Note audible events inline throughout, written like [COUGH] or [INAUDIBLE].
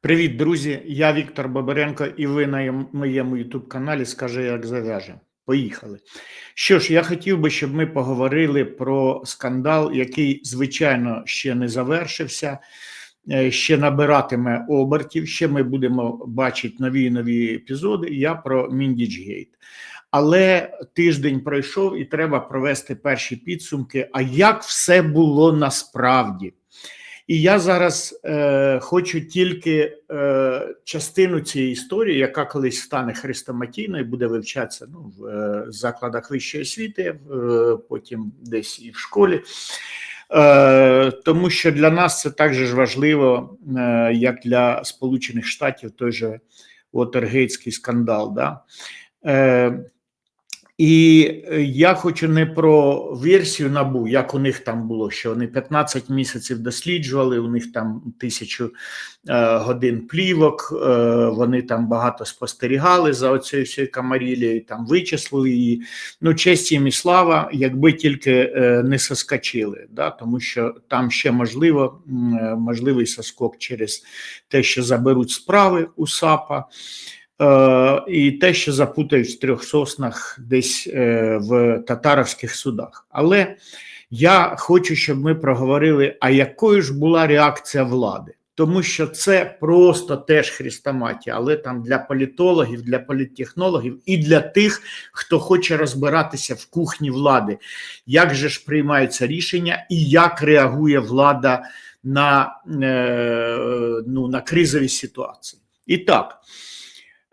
Привіт, друзі! Я Віктор Бабаренко, і ви на моєму youtube каналі Скажи, як зав'яже. Поїхали. Що ж, я хотів би, щоб ми поговорили про скандал, який, звичайно, ще не завершився, е, ще набиратиме обертів. Ще ми будемо бачити нові нові епізоди. Я про Міндічгейт. Але тиждень пройшов і треба провести перші підсумки. А як все було насправді? І я зараз е, хочу тільки е, частину цієї історії, яка колись стане хрестоматійною, буде вивчатися ну, в е, закладах вищої освіти, е, потім десь і в школі. Е, тому що для нас це так же ж важливо, е, як для Сполучених Штатів той же Уотергейтський скандал. Да? Е, і е, я хочу не про версію набу, як у них там було, що вони 15 місяців досліджували, у них там тисячу е, годин плівок, е, вони там багато спостерігали за оцією всією камарілією, там вичислили її. Ну, честь їм і слава, якби тільки е, не соскочили, да, тому що там ще можливо е, можливий соскок через те, що заберуть справи у САПа. Е, і те, що запутають в трьох соснах десь е, в татаровських судах. Але я хочу, щоб ми проговорили, а якою ж була реакція влади. Тому що це просто теж хрестоматія, але там для політологів, для політтехнологів і для тих, хто хоче розбиратися в кухні влади, як же ж приймаються рішення і як реагує влада на, е, ну, на кризові ситуації. І так.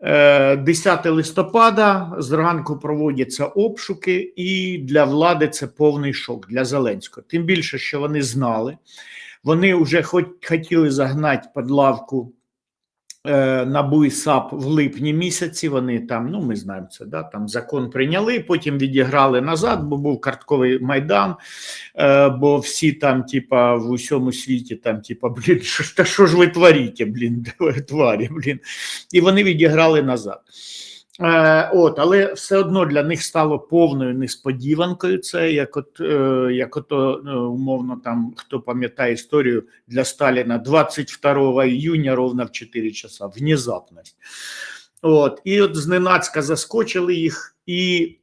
Е, 10 листопада зранку проводяться обшуки, і для влади це повний шок для Зеленського. Тим більше, що вони знали, вони вже хоч хотіли загнати під лавку е, НАБУ і САП в липні місяці. Вони там, ну ми знаємо це, да, там закон прийняли, потім відіграли назад, бо був картковий майдан. Е, бо всі там, типа, в усьому світі, там, типа, блін, що, та що ж ви творите, блін, [LAUGHS] тварі, блін. І вони відіграли назад. Е, от, але все одно для них стало повною несподіванкою. Це як от, е, як ото, е, умовно, там, хто пам'ятає історію для Сталіна 22 июня ровно в 4 часа. Внезапність. От, і от зненацька заскочили їх, і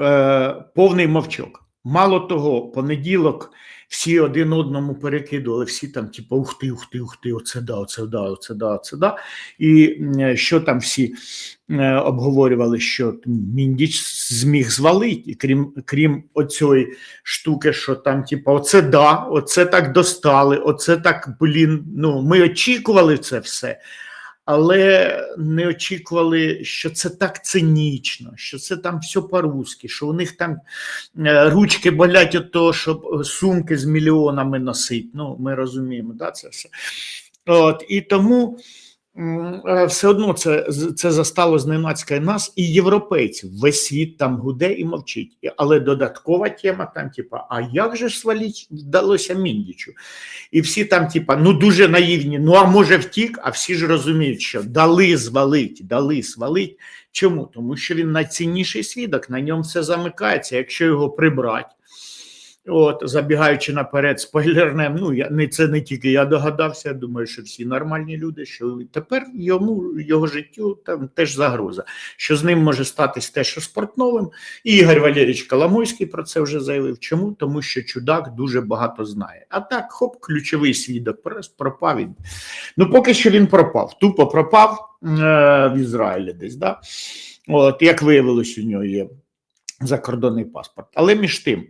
е, повний мовчок. Мало того, понеділок всі один одному перекидували, всі там, типу, ух ти, ух ти, ух ти, оце да, оце да, оце да, оце да. І що там всі е, обговорювали, що Міндіч зміг звалити, крім, крім оцієї штуки, що там, типу, оце да, оце так достали, оце так, блін, ну, ми очікували це все але не очікували, що це так цинічно, що це там все по-русски, що у них там е, ручки болять від того, щоб сумки з мільйонами носити. Ну, ми розуміємо, да, це все. От, і тому все одно це, це застало зненацька і нас, і європейців. Весь світ там гуде і мовчить. Але додаткова тема там, типа, а як же сваліть вдалося Міндічу? І всі там, типа, ну дуже наївні, ну а може втік, а всі ж розуміють, що дали звалить, дали свалить. Чому? Тому що він найцінніший свідок, на ньому все замикається. Якщо його прибрати, от, забігаючи наперед, спойлернем, ну я не це не тільки я догадався, я думаю, що всі нормальні люди, що тепер йому його життю там теж загроза, що з ним може статись те, що з Портновим. І Ігор Валерійович Коломойський про це вже заявив. Чому? Тому що чудак дуже багато знає. А так, хоп, ключовий свідок пропав він. Ну, поки що він пропав. Тупо пропав е, в Ізраїлі десь. Да? От, як виявилось, у нього є закордонний паспорт. Але між тим,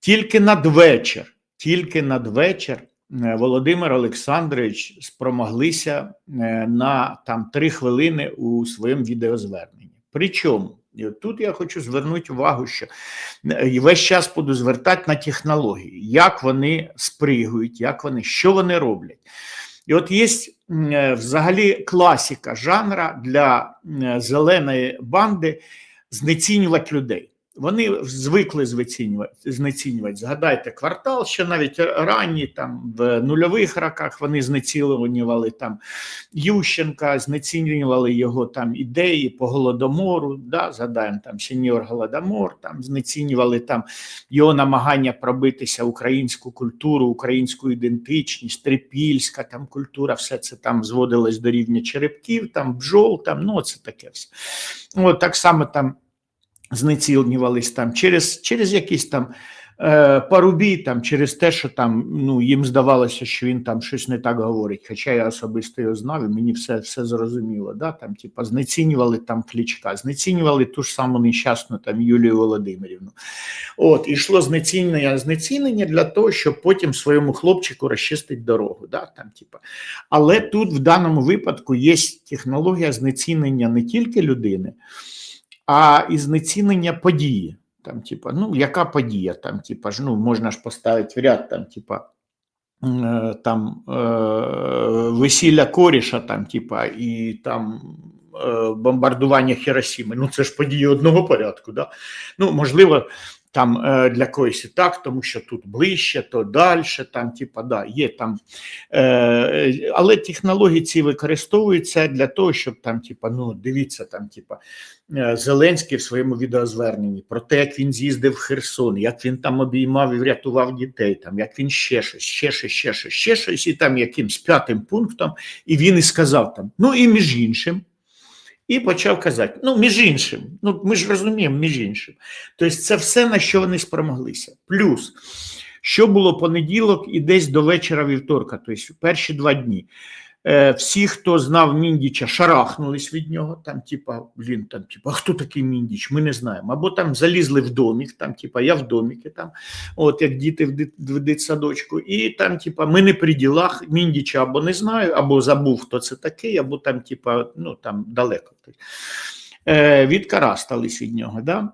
тільки надвечір, тільки надвечір е, Володимир Олександрович спромоглися е, на там три хвилини у своєму відеозверненні. Причому, і тут я хочу звернути увагу, що е, весь час буду звертати на технології, як вони спригують, як вони, що вони роблять. І от є взагалі класика жанра для зеленої банди знецінювати людей. Вони звикли знецінювати. Згадайте квартал, що навіть ранні, там в нульових роках вони знецінювали там Ющенка, знецінювали його там ідеї по голодомору. Да, Згадаємо там сеньор Голодомор, там знецінювали там його намагання пробитися українську культуру, українську ідентичність, трипільська там культура, все це там зводилось до рівня черепків, там бджол, там ну це таке все. От так само там знецінювались там через, через якісь там е, парубій, там через те, що там ну їм здавалося, що він там щось не так говорить. Хоча я особисто його знав, і мені все все зрозуміло. Да? Там, типа, знецінювали там клічка, знецінювали ту ж саму нещасну там Юлію Володимирівну. От, і йшло знецінення, знецінення для того, щоб потім своєму хлопчику розчистити дорогу. Да? Там, типа. Але тут в даному випадку є технологія знецінення не тільки людини а і знецінення події. Там, типа, ну, яка подія? Там, типа, ж, ну, можна ж поставити в ряд, там, типа, е, там е, весілля коріша, там, типа, і там е, бомбардування Хіросіми. Ну, це ж події одного порядку. Да? Ну, можливо, там е, для когось і так, тому що тут ближче, то далі, там, типа, да, є там. Е, але технології ці використовуються для того, щоб там, типа, ну, дивіться, там, типа, е, Зеленський в своєму відеозверненні про те, як він з'їздив в Херсон, як він там обіймав і врятував дітей, там, як він ще щось, ще щось, ще щось, ще щось, і там якимсь п'ятим пунктом, і він і сказав там, ну і між іншим. І почав казати: ну, між іншим, ну ми ж розуміємо, між іншим. Тобто, це все на що вони спромоглися. Плюс, що було понеділок і десь до вечора вівторка, тобто перші два дні. Е, всі, хто знав Міндіча, шарахнулись від нього. Там, типа, блін, там, типа, хто такий Міндіч? Ми не знаємо. Або там залізли в домік, там, типа, я в доміки, там, от як діти в, дит, в дитсадочку, і там, типа, ми не при ділах Міндіча або не знаю, або забув, хто це такий, або там, типа, ну там далеко. Е, Відкарастались від нього. Да?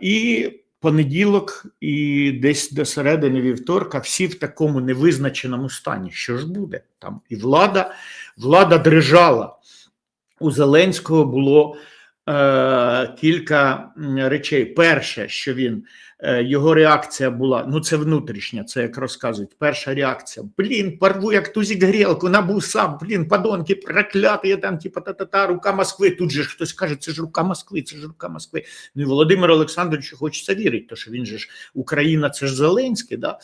І понеділок і десь до середини вівторка всі в такому невизначеному стані. Що ж буде? Там і влада, влада дрижала. У Зеленського було е, кілька речей. Перше, що він його реакція була: ну це внутрішня, це як розказують. Перша реакція: блін, порву як тузік грілку, набув сам, блін, подонки, прокляти, там, типа та-та-та, рука Москви. Тут же хтось каже, це ж рука Москви, це ж рука Москви. Ну і Володимир Олександрович хочеться вірити, що він же ж Україна, це ж Зеленський, да?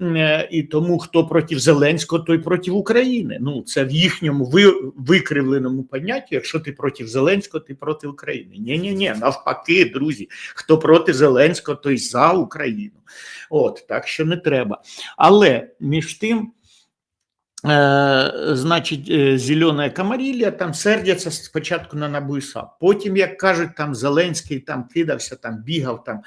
Е, і тому хто проти Зеленського, той проти України. Ну це в їхньому ви, викривленому понятті. Якщо ти проти Зеленського, ти проти України. Ні, ні, ні, навпаки, друзі. Хто проти Зеленського, той за Україну. От так що не треба. Але між тим. Е, значить, е, зелена комарілля там сердяться спочатку на Набуйса. Потім, як кажуть, там Зеленський там кидався, там бігав, там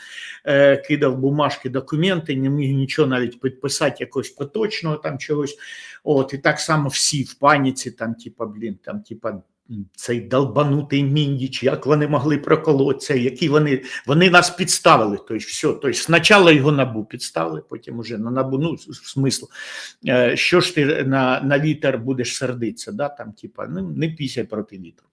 е, кидав бумажки, документи, не міг нічого навіть підписати якогось поточного там чогось. От, і так само всі в паніці, там, типа, блін, там, типа, цей долбанутий міндіч, як вони могли проколотися, які вони вони нас підставили. Тобто, все, тобто, спочатку його набу підставили, потім уже на набу. Ну, смисл, е, що ж ти на на вітер будеш сердитися, да? там, типа, ну, не пісяй проти вітру.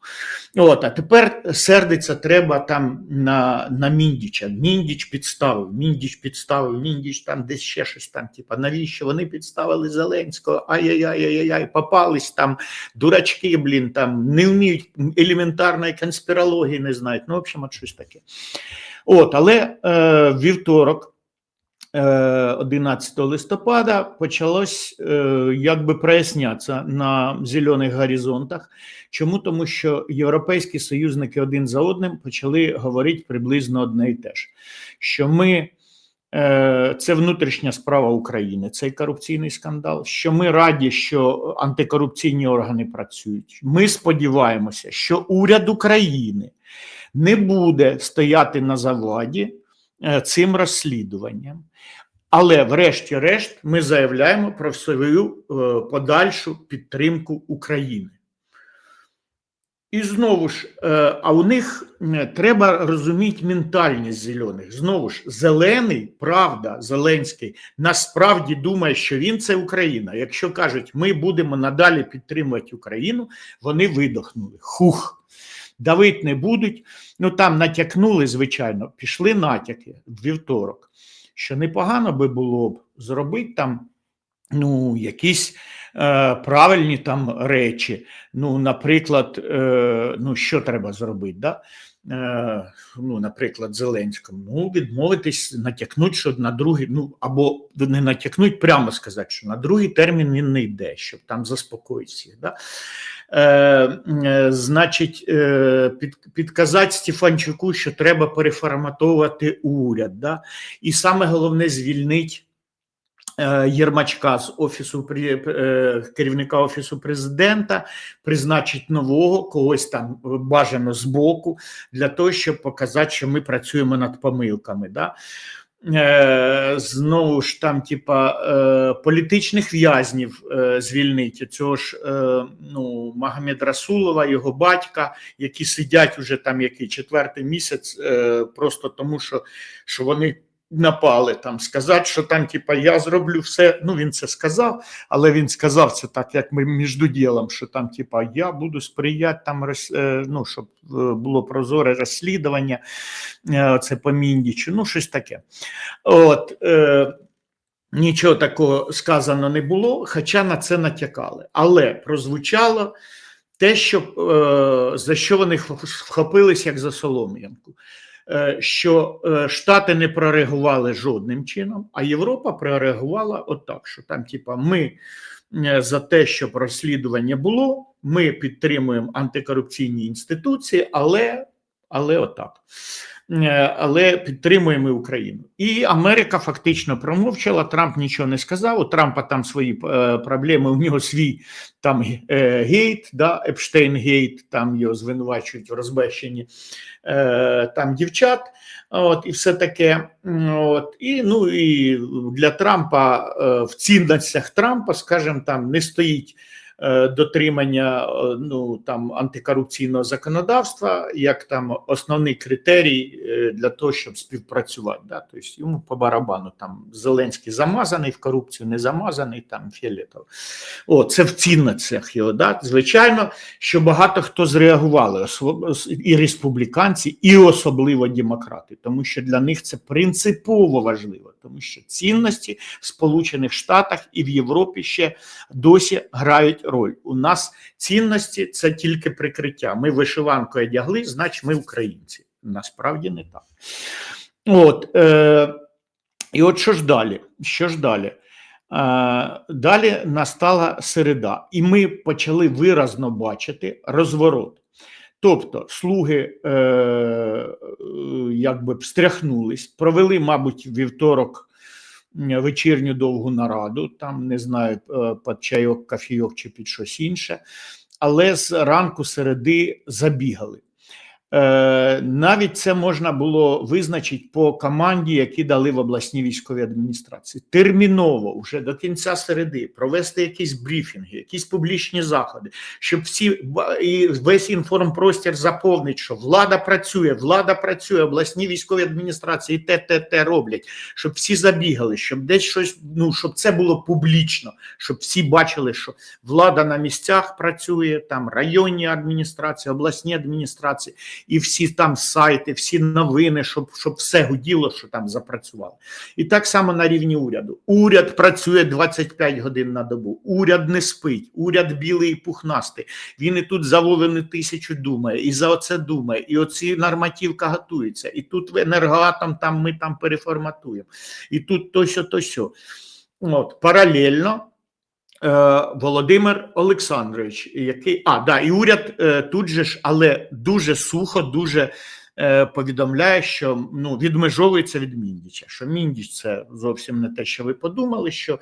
От, А тепер сердиться треба там на на Міндіча. Міндіч підставив, Міндіч підставив, Міндіч там десь ще щось там, типа, навіщо вони підставили Зеленського? Ай-яй-яй-яй-яй, попались там дурачки, блін, там не вміють елементарної конспірології, не знають. Ну, в общем, от щось таке. От, але е, вівторок, е, 11 листопада, почалось е, якби прояснятися на зелених горизонтах. Чому? Тому що європейські союзники один за одним почали говорити приблизно одне і те ж, що ми. Е, це внутрішня справа України, цей корупційний скандал. Що ми раді, що антикорупційні органи працюють. Ми сподіваємося, що уряд України не буде стояти на заваді е, цим розслідуванням. Але, врешті-решт, ми заявляємо про свою е, подальшу підтримку України. І знову ж, е, а у них треба розуміти ментальність зелених. Знову ж, зелений, правда, Зеленський насправді думає, що він це Україна. Якщо кажуть, ми будемо надалі підтримувати Україну, вони видохнули. Хух. давити не будуть. Ну там натякнули, звичайно, пішли натяки в вівторок. Що непогано би було б зробити там ну, якісь правильні там речі. Ну, наприклад, е, ну, що треба зробити? Да? Е, ну, наприклад, Зеленському, ну, відмовитись, натякнути, що на другий, ну, або не натякнуть, прямо сказати, що на другий термін він не йде, щоб там заспокоїть всіх. Да? Е, е, значить, е, під, підказати Стефанчуку, що треба переформатовувати уряд. Да? І саме головне звільнити е, Єрмачка з офісу е, керівника офісу президента, призначить нового когось там е, бажано збоку, для того, щоб показати, що ми працюємо над помилками. Да? Е, знову ж там, типа, е, політичних в'язнів е, звільнить цього ж е, ну, Магомед Расулова, його батька, які сидять уже там який четвертий місяць, е, просто тому що, що вони напали там, сказати, що там, типа, я зроблю все. Ну він це сказав, але він сказав це так, як ми між ділом, що там, типа, я буду сприяти там, е, ну, щоб е, було прозоре розслідування, е, це по Міндічу, ну щось таке. От, е, нічого такого сказано не було, хоча на це натякали. Але прозвучало те, що, е, за що вони вх- вхопились як за солом'янку. Е, що е, Штати не прореагували жодним чином, а Європа прореагувала отак, що там, типа, ми е, за те, щоб розслідування було, ми підтримуємо антикорупційні інституції, але, але отак. Е, Але підтримуємо Україну. І Америка фактично промовчала. Трамп нічого не сказав. У Трампа там свої е, проблеми. У нього свій там е, гейт, да, Епштейн гейт, там його звинувачують в розбещенні там дівчат. От, і все таке. От, і, ну, і для Трампа в цінностях Трампа, скажімо, там не стоїть дотримання е, ну, там, антикорупційного законодавства як там основний критерій е, для того, щоб співпрацювати. Да? Тобто йому по барабану там Зеленський замазаний в корупцію, не замазаний, там фіолетово. О, це в цінностях його. Да? Звичайно, що багато хто зреагували, і республіканці, і особливо демократи, тому що для них це принципово важливо, тому що цінності в Сполучених Штатах і в Європі ще досі грають роль. У нас цінності це тільки прикриття. Ми вишиванку одягли, значить ми українці. Насправді не так. От, е, і от що ж далі? Що ж далі? Е, далі настала середа, і ми почали виразно бачити розворот. Тобто слуги е, е, якби встряхнулись, провели, мабуть, вівторок вечірню довгу нараду, там не знаю, е, під чайок, кафійок чи під щось інше, але з ранку середи забігали. Е, навіть це можна було визначити по команді, які дали в обласній військовій адміністрації. Терміново, вже до кінця середи, провести якісь брифінги, якісь публічні заходи, щоб всі і весь інформпростір заповнить, що влада працює, влада працює, обласні військові адміністрації те, те, те роблять, щоб всі забігали, щоб десь щось, ну щоб це було публічно, щоб всі бачили, що влада на місцях працює, там районні адміністрації, обласні адміністрації і всі там сайти, всі новини, щоб, щоб все гуділо, що там запрацювало. І так само на рівні уряду. Уряд працює 25 годин на добу. Уряд не спить, уряд білий і пухнастий. Він і тут за Вовини тисячу думає, і за оце думає, і оці нормативка готується, і тут енергоатом там ми там переформатуємо, і тут то сьо, то сьо. От, паралельно. Е, Володимир Олександрович, який а да, і уряд е, тут же ж, але дуже сухо, дуже повідомляє, що ну відмежовується від Міндіча. Що Міндіч це зовсім не те, що ви подумали. Що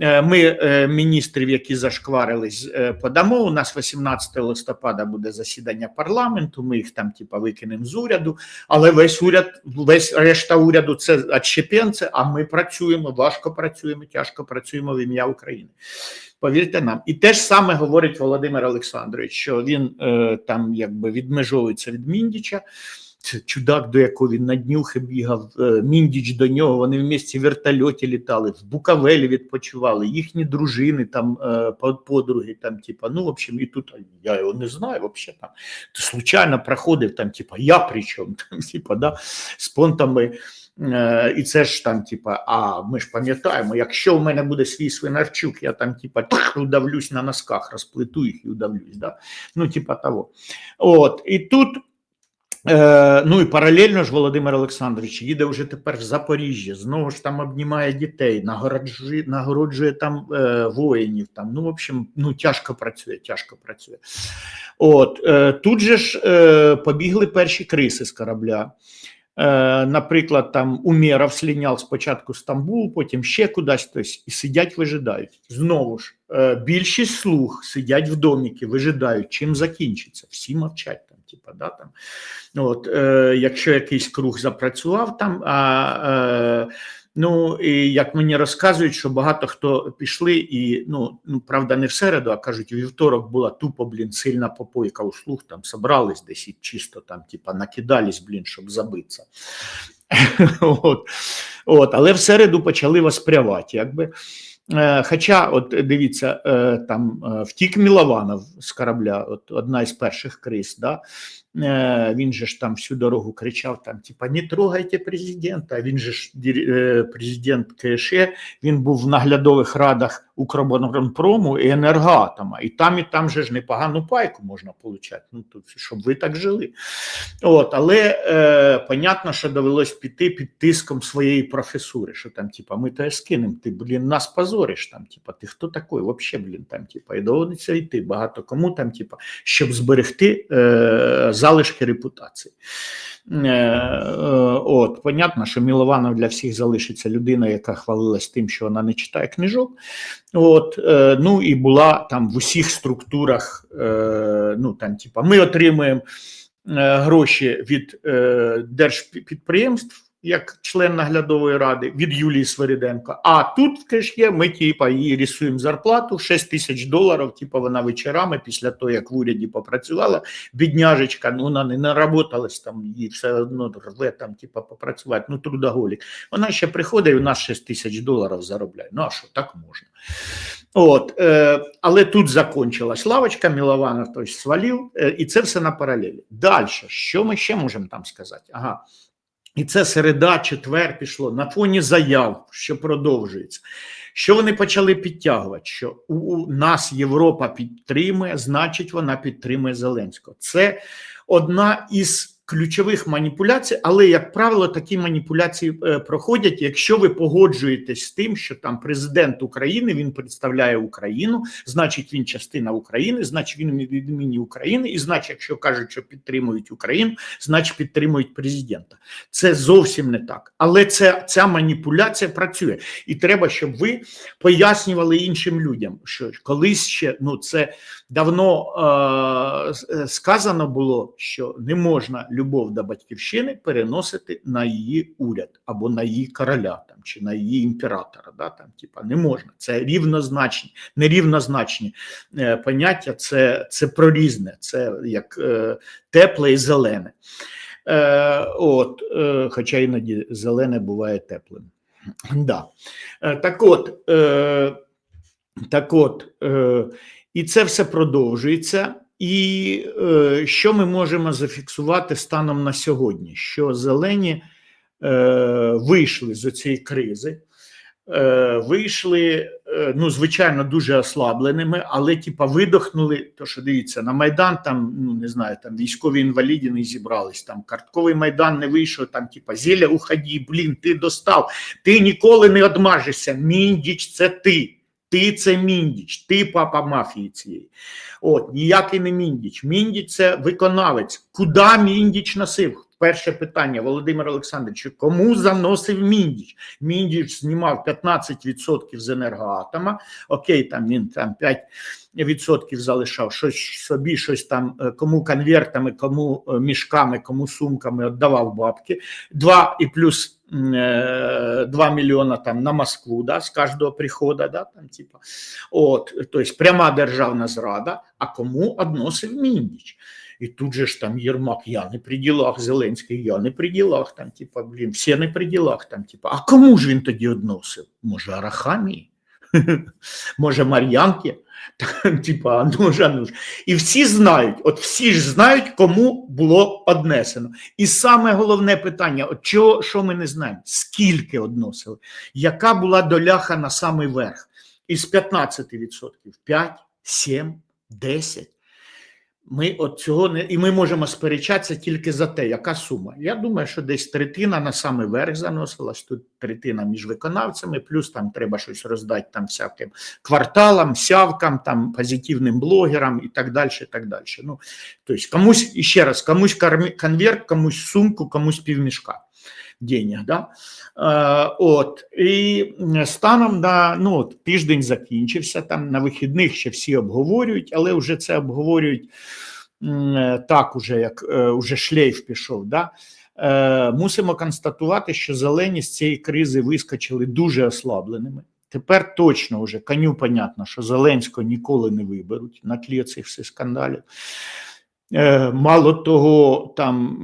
е, ми е, міністрів, які зашкварились, е, подамо. У нас 18 листопада буде засідання парламенту. Ми їх там, типа, викинемо з уряду. Але весь уряд, весь решта уряду це отщепенці, а ми працюємо, важко працюємо, тяжко працюємо в ім'я України. Повірте нам, і те ж саме говорить Володимир Олександрович, що він е, там якби відмежовується від Міндіча. Чудак, до якого він на днюхи бігав, е, міндіч до нього, вони в місті вертольоті літали, в Букавелі відпочивали, їхні дружини, там, е, подруги, там, типа, ну, в общем, і тут я його не знаю, вообще там, случайно проходив, там, типа, я при чому, [LAUGHS] там, типа, да, з понтами, Е, і це ж там, типа, а ми ж пам'ятаємо, якщо в мене буде свій свинарчук, я там, типа, удавлюсь на носках, розплету їх і удавлюсь. Да? Ну, типа того. От, і тут. Е, ну і паралельно ж Володимир Олександрович їде вже тепер в Запоріжжя, знову ж там обнімає дітей, нагороджує, нагороджує там е, воїнів. Там, ну, в общем, ну тяжко працює, тяжко працює. От, е, тут же ж е, побігли перші криси з корабля. Е, наприклад, там Умєров сліняв спочатку Стамбул, потім ще кудись хтось, і сидять, вижидають. Знову ж, е, більшість слуг сидять в доміки, вижидають, чим закінчиться. Всі мовчать типа, да, там. От, е, якщо якийсь круг запрацював там, а е, ну і як мені розказують, що багато хто пішли, і ну, ну правда, не в середу, а кажуть, у вівторок була тупо, блін, сильна попойка у слуг, там собрались десь і чисто там, типа, накидались, блін, щоб забитися. [LAUGHS] От, от, але в середу почали воспрявати, якби. Е, Хоча, от дивіться, е, там е, втік Мілованов з корабля, от одна із перших криз, да? Він же ж там всю дорогу кричав: там, типа, не трогайте президента. Він же ж президент КШ, він був в наглядових радах Укроборонпрому і енергоатома. І там, і там же ж непогану пайку можна получати. Ну, тут, щоб ви так жили. От, але е, понятно, що довелось піти під тиском своєї професури, що там, типа, ми тебе скинемо, ти, блін, нас позориш. Там, типа, ти хто такий? Вообще, блін, там, типа, і доводиться йти багато кому там, типа, щоб зберегти е, залишки репутації. Е, е, от, понятно, що Мілованов для всіх залишиться людина, яка хвалилась тим, що вона не читає книжок. От, е, ну і була там в усіх структурах, е, ну там, типа, ми отримуємо е, гроші від держпідприємств. Як член наглядової ради від Юлії Свириденко. А тут в кешє ми типа їй рисуємо зарплату 6 тисяч доларів. Типа вона вечорами після того, як в уряді попрацювала, бідняжечка, ну вона не наработалась там, їй все одно рве там, типа попрацювати. Ну трудоголік. Вона ще приходить і у нас 6 тисяч доларів заробляє. Ну а що так можна? От, е, але тут закончилась лавочка, Мілованов тобто, свалив, е, і це все на паралелі. Далі, що ми ще можемо там сказати? Ага. І це середа, четвер пішло на фоні заяв, що продовжується. Що вони почали підтягувати? Що у, нас Європа підтримує, значить, вона підтримує Зеленського. Це одна із ключових маніпуляцій, але, як правило, такі маніпуляції е, проходять, якщо ви погоджуєтесь з тим, що там президент України він представляє Україну, значить він частина України, значить він від імені України, і значить, якщо кажуть, що підтримують Україну, значить підтримують президента. Це зовсім не так. Але це, ця маніпуляція працює. І треба, щоб ви пояснювали іншим людям, що колись ще ну це давно е, е, сказано було, що не можна любов до батьківщини переносити на її уряд або на її короля там чи на її імператора. Да, там, типа, не можна. Це рівнозначні, нерівнозначні е, поняття, це, це прорізне, це як е, тепле і зелене. Е, от, е, хоча іноді зелене буває теплим. Да. Е, так от, е, так от, е, і це все продовжується. І е, що ми можемо зафіксувати станом на сьогодні? Що зелені е, вийшли з цієї кризи, е, вийшли, е, ну, звичайно, дуже ослабленими, але типа видохнули. То що дивіться, на Майдан там, ну не знаю, там військові інваліди не зібрались. Там картковий майдан не вийшов, там, типа, зілля уході, блін, ти достав, ти ніколи не одмажешся. Міндіч, це ти. Ти це міндіч, ти папа мафії цієї. От, ніякий не міндіч. Міндіч це виконавець. Куди міндіч носив? Перше питання, Володимир Олександрович, кому заносив міндіч? Міндіч знімав 15% з енергоатома. Окей, там він там 5 відсотків залишав, щось собі, щось там, е, кому конвертами, кому е, мішками, кому сумками віддавав бабки. Два і плюс е, 2 мільйона там на Москву, да, з кожного приходу, да, там, типа. От, тобто пряма державна зрада, а кому односив Міндіч. І тут же ж там Єрмак, я не при ділах, Зеленський, я не при ділах, там, типа, блін, всі не при ділах, там, типа, а кому ж він тоді односив? Може, Арахамії? [LAUGHS] Може, Мар'янки? Типа, а ну ж, ну ж. І всі знають, от всі ж знають, кому було однесено. І саме головне питання: от чого, що ми не знаємо? Скільки односили? Яка була доляха на самий верх? Із 15%? 5, 7, 10? Ми от цього не і ми можемо сперечатися тільки за те, яка сума. Я думаю, що десь третина на самий верх заносилась, тут третина між виконавцями, плюс там треба щось роздати там всяким кварталам, сявкам, там позитивним блогерам і так далі. Так далі. Ну, тобто комусь і ще раз, комусь конверт, комусь сумку, комусь півмішка денег. Да? Е, от, і станом на ну, от, тиждень закінчився, там на вихідних ще всі обговорюють, але вже це обговорюють е, так, уже як е, уже шлейф пішов. Да? Е, мусимо констатувати, що зелені з цієї кризи вискочили дуже ослабленими. Тепер точно вже коню понятно, що Зеленського ніколи не виберуть на тлі цих всіх скандалів. Мало того, там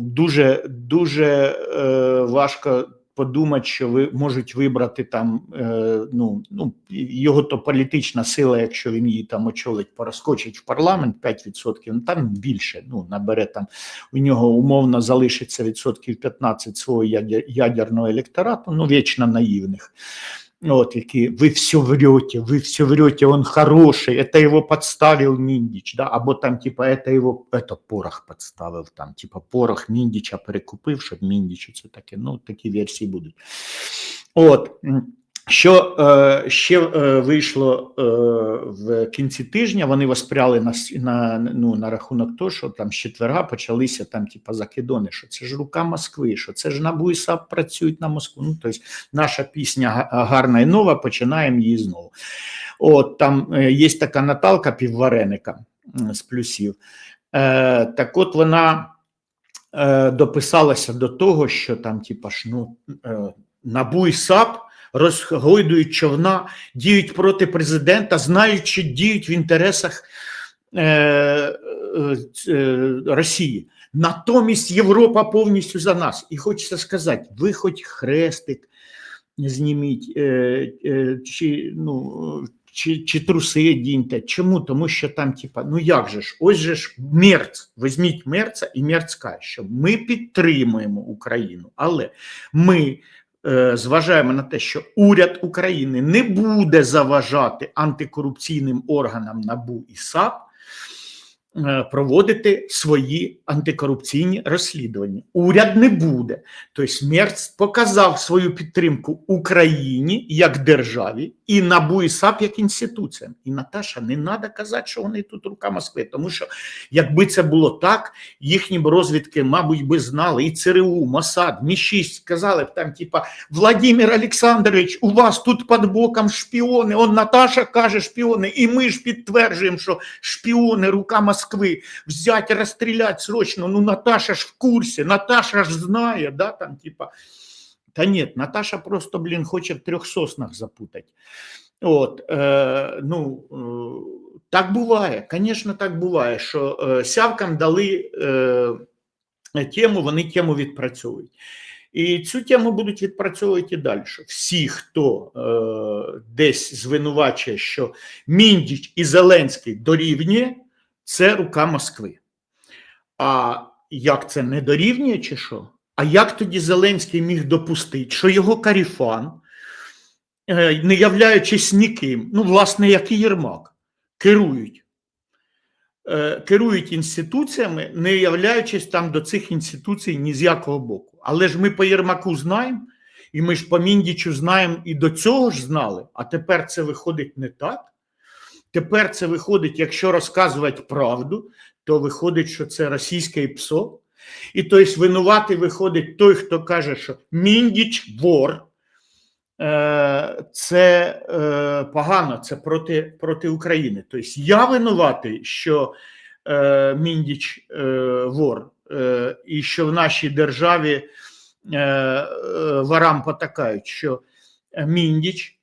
дуже дуже е, важко подумати, що ви можуть вибрати там. Е, ну, ну його то політична сила, якщо він її там очолить, порозкочить в парламент 5%, ну там більше. Ну набере там у нього умовно залишиться відсотків 15 свого ядер- ядерного електорату, ну вічно наївних. Вот, які ви все врете, ви все врете, он хороший, это его подставил Міндіч, да? або там, типа, это его, это порох подставив, там, типа, порох Міндіча перекупив, щоб Міндічу це таке, ну, такі версії будуть. От, м, Що е, ще е, вийшло е, в кінці тижня, вони воспряли на, на, ну, на рахунок того, що там з четверга почалися там, типа, закидони, що це ж рука Москви, що це ж НАБУ і САП працюють на Москву. Ну, тобто наша пісня гарна і нова, починаємо її знову. От там е, є така Наталка піввареника з плюсів. Е, так от вона е, дописалася до того, що там, типа, ж, ну, е, НАБУ і САП розгойдують човна, діють проти президента, знають, що діють в інтересах е, е, е, Росії. Натомість Європа повністю за нас. І хочеться сказати, ви хоч хрестик зніміть, е, е, чи, ну, чи, чи труси діньте. Чому? Тому що там, типа, ну як же ж, ось же ж мерц, візьміть мерца і мерц каже, що ми підтримуємо Україну, але ми зважаємо на те, що уряд України не буде заважати антикорупційним органам НАБУ і САП е, проводити свої антикорупційні розслідування. Уряд не буде. Тобто Мерц показав свою підтримку Україні як державі і НАБУ і САП як інституціям. І Наташа, не треба казати, що вони тут рука Москви, тому що якби це було так, їхні б розвідки, мабуть, би знали і ЦРУ, Мосад, Мі-6 сказали б там, типа, Владимир Олександрович, у вас тут під боком шпіони. Он Наташа каже шпіони, і ми ж підтверджуємо, що шпіони, рука Москви, взять, розстріляти срочно. Ну, Наташа ж в курсі, Наташа ж знає, да, там, типа. Та ні, Наташа просто, блін, хоче в трьох соснах запутати. От, е, ну, е, так буває, звісно, так буває, що е, сявкам дали е, тему, вони тему відпрацьовують. І цю тему будуть відпрацьовувати і далі. Всі, хто е, десь звинувачує, що Міндіч і Зеленський дорівнює, це рука Москви. А як це не дорівнює, чи що? А як тоді Зеленський міг допустити, що його каріфан, е, не являючись ніким, ну, власне, як і Єрмак, керують, е, керують інституціями, не являючись там до цих інституцій ні з якого боку. Але ж ми по Єрмаку знаємо, і ми ж по Міндічу знаємо і до цього ж знали, а тепер це виходить не так. Тепер це виходить, якщо розказувати правду, то виходить, що це російське ПСО. І тобто винуватий виходить той, хто каже, що Міндіч вор, е, це е, погано, це проти, проти України. Тобто я винуватий, що е, Міндіч вор, і що в нашій державі ворам потакають, що Міндіч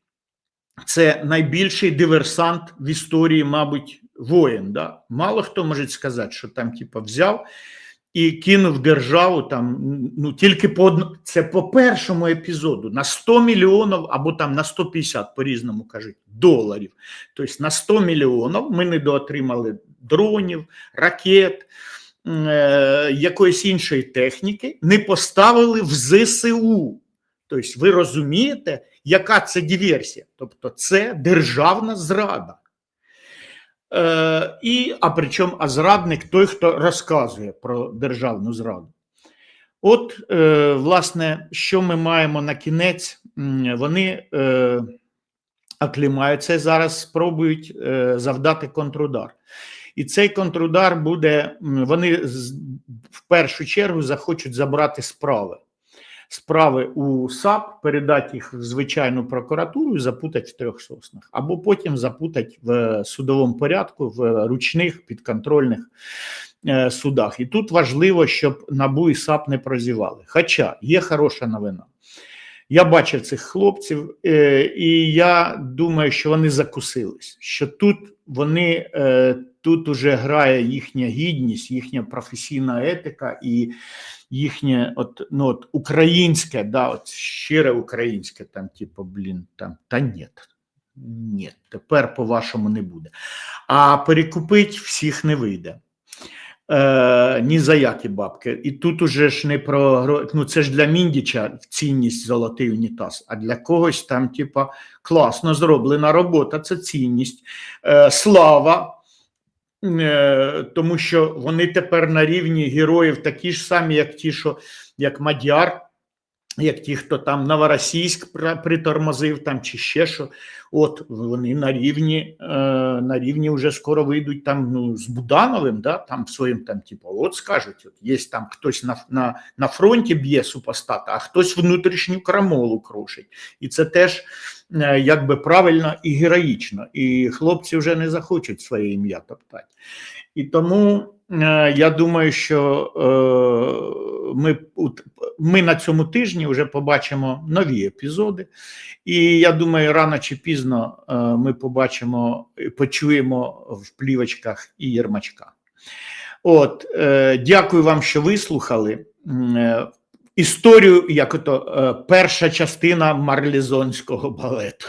це найбільший диверсант в історії, мабуть, воїн. Да? Мало хто може сказати, що там, типу, взяв і кинув державу там, ну тільки по одну, це по першому епізоду на 100 мільйонів або там на 150, по-різному кажуть, доларів. Тобто на 100 мільйонів ми недоотримали дронів, ракет, е, якоїсь іншої техніки, не поставили в ЗСУ. Тобто, ви розумієте, яка це диверсія? Тобто, це державна зрада. Е, і, а причому а зрадник той, хто розказує про державну зраду. От, е, власне, що ми маємо на кінець? Вони е, оклімаються зараз спробують е, завдати контрудар. І цей контрудар буде, вони в першу чергу захочуть забрати справи. Справи у САП, передати їх в звичайну прокуратуру і запутати в трьох соснах, або потім запутати в судовому порядку в ручних підконтрольних е, судах. І тут важливо, щоб НАБУ і САП не прозівали. Хоча є хороша новина. Я бачив цих хлопців, е, і я думаю, що вони закусились. Що тут вони е, тут уже грає їхня гідність, їхня професійна етика і їхнє, от, ну, от українське, да, от щире українське, там, типу, блін, там, та ні, ні, тепер по-вашому не буде. А перекупить всіх не вийде. Е, ні за які бабки. І тут уже ж не про ну це ж для Міндіча цінність золотий унітаз, а для когось там, типа, класно зроблена робота, це цінність, е, слава. Е, тому що вони тепер на рівні героїв такі ж самі, як ті, що як Мадяр, як ті, хто там Новоросійськ притормозив там чи ще що. От вони на рівні, е, на рівні вже скоро вийдуть там ну, з Будановим, да, там своїм там, типу, от скажуть, от є там хтось на, на, на фронті б'є супостата, а хтось внутрішню крамолу крушить. І це теж якби правильно і героїчно. І хлопці вже не захочуть своє ім'я топтати. І тому е, я думаю, що е, ми, ми на цьому тижні вже побачимо нові епізоди. І я думаю, рано чи пізно е, ми побачимо, і почуємо в плівочках і Єрмачка. От, е, дякую вам, що вислухали. Історію, як ото е, перша частина марлізонського балету.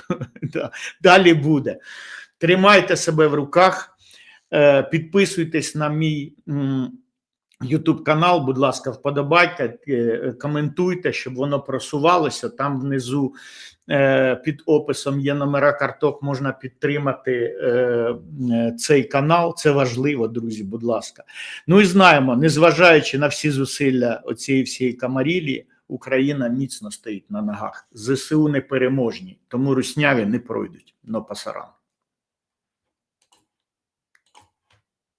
[LAUGHS] Далі буде. Тримайте себе в руках, е, підписуйтесь на мій YouTube канал, будь ласка, вподобайте, коментуйте, щоб воно просувалося. Там внизу під описом є номера карток, можна підтримати е, е, цей канал. Це важливо, друзі, будь ласка. Ну і знаємо, незважаючи на всі зусилля оцієї всієї камарілі, Україна міцно стоїть на ногах. ЗСУ не переможні, тому русняві не пройдуть. Но пасаран.